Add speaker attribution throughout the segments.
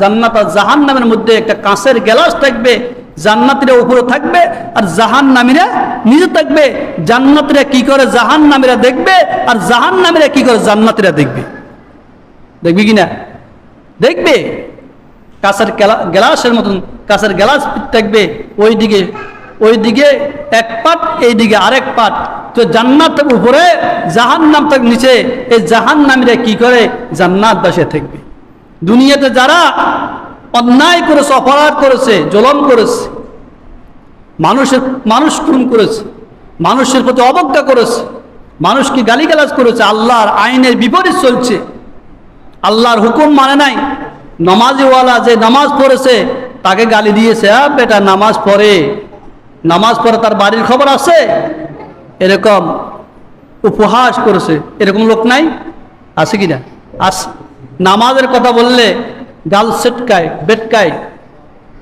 Speaker 1: জান্নাত আর জাহান নামের মধ্যে একটা কাঁচের গ্লাস থাকবে, জান্নাতিরা উপরে থাকবে আর জাহান নামীরা নিচে থাকবে। জান্নাতিরা কি করে জাহান নামীরা দেখবে আর জাহান নামীরা কি করে জান্নাতিরা দেখবে? দেখবি কি না? দেখবে? কাঁচের গ্লাসের মতন কাঁচের গ্লাস থাকবে ওই দিকে ওই দিকে এক পাট এই দিকে আরেক পাট। তো জান্নাত উপরে জাহান নাম নিচে, এই জাহান নামীরা কি করে? জান্নাত বাসে থাকবে। দুনিয়াতে যারা অন্যায় করেছে, অপরাধ করেছে, জলম করেছে, মানুষের, মানুষ খুন করেছে, মানুষের প্রতি অবজ্ঞা করেছে মানুষকে গালিগালাজ করেছে? আল্লাহর আইনের বিপরীত চলছে। আল্লাহর হুকুম মানে নাই, নমাজিওয়ালা যে নামাজ পড়েছে, তাকে গালি দিয়েছে আ বেটা, নামাজ পড়ে। নামাজ পড়ে, তার বাড়ির খবর আছে? এরকম উপহাস করেছে। এরকম লোক নাই? আছে কি না? আস নামাজের কথা বললে গাল সেটকায় বেটকায়।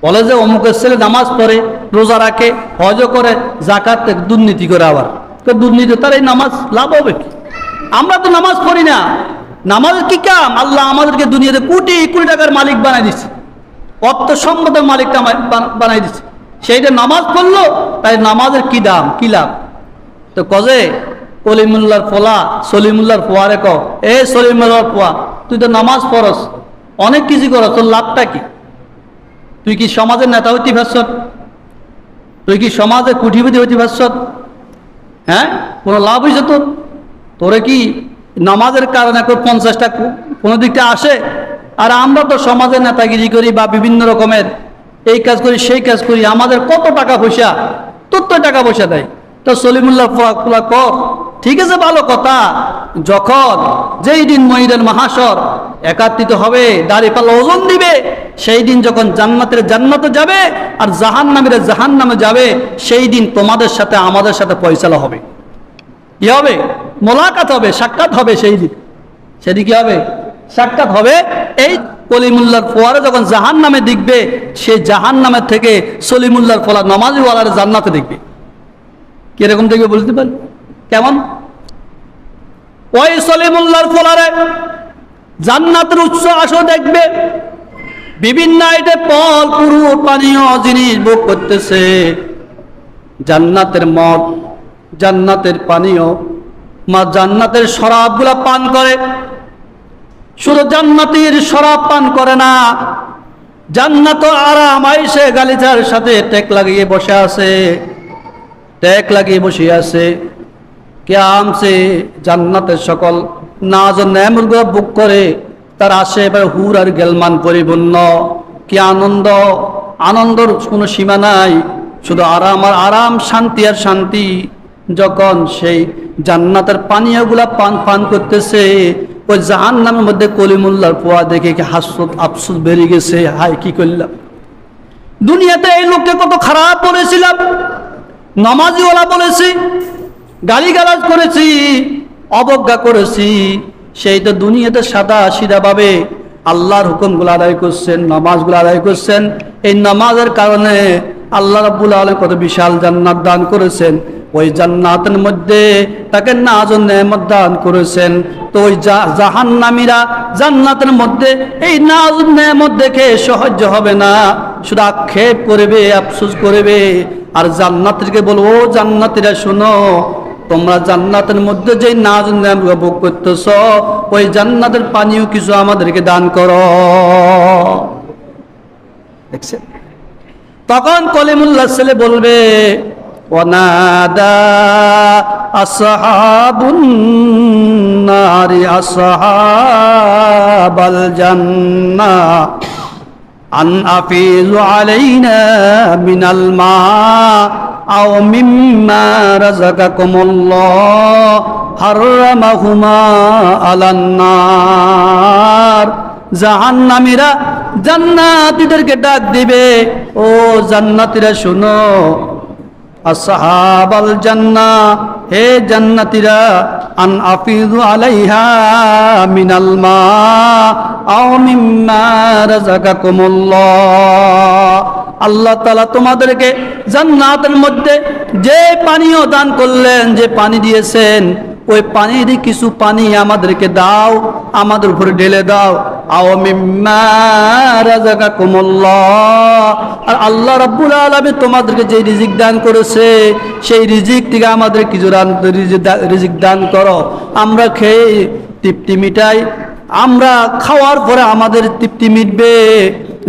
Speaker 1: বলে যে অমুকের ছেলে নামাজ পড়ে, রোজা রাখে, হজ করে জাকাত দুর্নীতি করে আবার। দুর্নীতি, তার এই নামাজ লাভ হবে কি? আমরা তো নামাজ পড়ি না। নামাজ কি কাম? আল্লাহ আমাদেরকে দুনিয়াতে কোটি কোটি টাকার মালিক বানাই দিচ্ছে অর্থ সম্পদের বান- বানাই দিচ্ছে সেইটা নামাজ পড়ল, তাই নামাজের কি দাম, কি লাভ? তো কজে? কলিমুল্লার ফোলা, সলিমুল্লার ফোয়ারে ক এ সলিমুল্লার ফোয়া তুই তো নামাজ পড়স, অনেক কিছু করস, তোর লাভটা কি? তুই কি সমাজের নেতা হইতে পারছ তুই কি সমাজের কুঠিপতি হইতে পারছ হ্যাঁ? কোনো লাভ হয়েছে তোর? তোরে কি নামাজের কারণে কেউ পঞ্চাশটা কোনো দিকটা আসে? আর আমরা তো সমাজের নেতাগিরি করি বা বিভিন্ন রকমের, এই কাজ করি, সেই কাজ করি, আমাদের কত টাকা পয়সা? তোর তো টাকা পয়সা দেয় তো সলিমুল্লাহ ফুলা কর। ঠিক আছে, ভালো কথা। যখন যেই দিন মহিরের মহাসর একাত্রিত হবে, দাড়ি পাল্লা ওজন দিবে, সেই দিন যখন জান্নাতের জান্নাতে যাবে আর জাহান নামের জাহান নামে যাবে, সেই দিন তোমাদের সাথে আমাদের সাথে পয়সালা হবে। কি হবে? মোলাকাত হবে, সাক্ষাৎ হবে সেই দিন। সেদিকে হবে? সাক্ষাৎ হবে। এই কলিমুল্লার ফোয়ারে যখন জাহান নামে দেখবে, সে জাহান নামের থেকে সলিমুল্লার ফলা নমাজিওয়ালার জান্নাতে দেখবে। কীরকম দেখবে বলতে পারি কেমন? ওই সলিমুল্লার ফলারে জান্নাতের উৎস আসো দেখবে। বিভিন্ন আইটে ফল পুরু পানীয় জিনিস ভোগ করতেছে। জান্নাতের মদ, জান্নাতের পানীয়, মা জান্নাতের শরাবগুলা পান করে। শুধু জান্নাতির শরাব পান করে না, জান্নাত আরাম আইসে গালিচার সাথে টেক লাগিয়ে বসে আছে। টেক লাগিয়ে বসে আছে। কে আমছে জান্নাতের সকল নাজ ন্যামুলগুলো বুক করে তার আশেপাশে হুর আর গেলমান পরিপূর্ণ। কি আনন্দ? আনন্দর কোনো সীমা নাই, শুধু আরাম আর আরাম, শান্তি আর শান্তি। যখন সেই জান্নাতের পানীয়গুলা পান পান করতেছে, ওই জাহান নামের মধ্যে কলিমুল্লার পোয়া দেখে কি হাসত আফসোস বেরিয়ে গেছে। হাই কি করলাম? দুনিয়াতে এই লোককে কত খারাপ বলেছিলাম, নামাজিওয়ালা বলেছি গালিগালাজ করেছি, অবজ্ঞা করেছি। সেই তো দুনিয়াতে সাদা সিধাভাবে আল্লাহর হুকুমগুলো আদায় করছেন, নামাজগুলো আদায় করছেন। এই নামাজের কারণে আল্লাহ রাব্বুল আলম কত বিশাল জান্নাত দান করেছেন। ওই জান্নাতের মধ্যে তাকে নাজ ও নেমত দান করেছেন। তো ওই জাহান্নামীরা জান্নাতের মধ্যে এই নাজ নেমত দেখে সহ্য হবে না। শুধু আক্ষেপ করবে, আফসোস করবে। আর জান্নাতকে বলব জান্নাতিরা, শোনো তোমরা জান্নাতের মধ্যে যে নাজ ভোগ করতেছ, ওই জান্নাতের পানিও কিছু আমাদেরকে দান করো। দেখছেন? তখন কলিমুল্লাহ ছেলে বলবে অনাদা আসহাবুন নারি আসহাবাল আলাইনা মিনাল মা আও মিম্মা রাযাকাকুমুল্লাহ হারামাহুমা আলান নার জাহান্নামীরা জান্নাতীদেরকে ডাক দিবে, ও জান্নাতীরা, শুনো। আসহাবাল জান্না, হে জান্নাতীরা, আন আফিযু আলাইহা মিনাল মা, আও মিম্মা রাযাকাকুমুল্লাহ। আল্লাহ তালা তোমাদেরকে জান্নাতের মধ্যে যে পানীয় দান করলেন, যে পানি দিয়েছেন, ওই পানির কিছু পানি আমাদেরকে দাও, আমাদের উপরে ঢেলে দাও। আর আল্লাহ রাব্বুল আলামিন তোমাদেরকে যে রিজিক দান করেছে, সেই রিজিক থেকে আমাদের কিছু রিজিক দান করো। আমরা খেয়ে তৃপ্তি মিটাই, আমরা খাওয়ার পরে আমাদের তৃপ্তি মিটবে।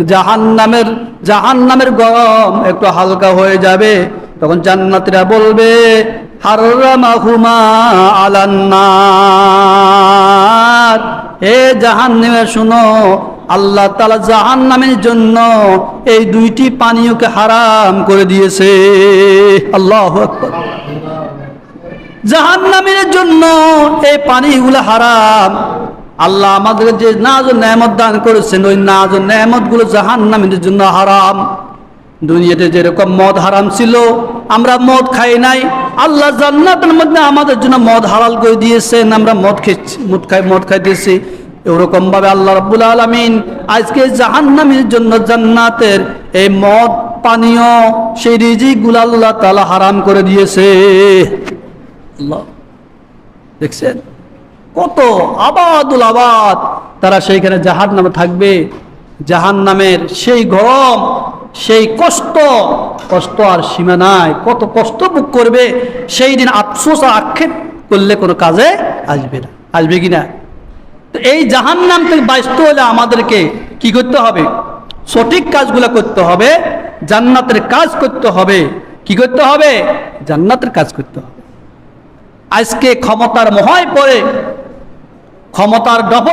Speaker 1: জাহান নামের জাহান নামের গরম একটু হালকা হয়ে যাবে। তখন জান্নাতীরা বলবে, হাররামাহুমা আলান্নার। হে জাহান নেমে শুনো, আল্লাহ তালা জাহান নামের জন্য এই দুইটি পানীয়কে হারাম করে দিয়েছে। আল্লাহ আকবার। জাহান্নামের জন্য এই পানিগুলো হারাম। আল্লাহ আমাদের যে নাজ নেয়ামত দান করেছেন, ওই নাজ নেয়ামতগুলো জাহান জাহান্নামের জন্য হারাম। দুনিয়াতে যেরকম মদ হারাম ছিল, আমরা মদ খাই নাই। আল্লাহ জান্নাতের মধ্যে আমাদের জন্য মদ হালাল করে দিয়েছেন, আমরা মদ খেয়েছি, মদ খাই, মদ খাইতেছি এরকম ভাবে আল্লাহ রাব্বুল আলামিন আজকে জাহান্নামের জন্য জান্নাতের এই মদ পানীয়, সেই রিজিকগুলো আল্লাহ তাআলা হারাম করে দিয়েছে। দেখছেন? কত আবাদুল আবাদ। তারা সেইখানে জাহান নামে থাকবে। জাহান নামের সেই গরম, সেই কষ্ট কষ্ট আর সীমা নাই। কত কষ্ট ভোগ করবে, সেই দিন আফসোস আর আক্ষেপ করলে কোনো কাজে আসবে না। আসবে কি না? তো এই জাহান নাম থেকে বাঁচতে হলে আমাদেরকে কি করতে হবে? সঠিক কাজগুলো করতে হবে, জান্নাতের কাজ করতে হবে। কি করতে হবে? জান্নাতের কাজ করতে হবে। আজকে ক্ষমতার মহায় পড়ে ক্ষমতার ডপটে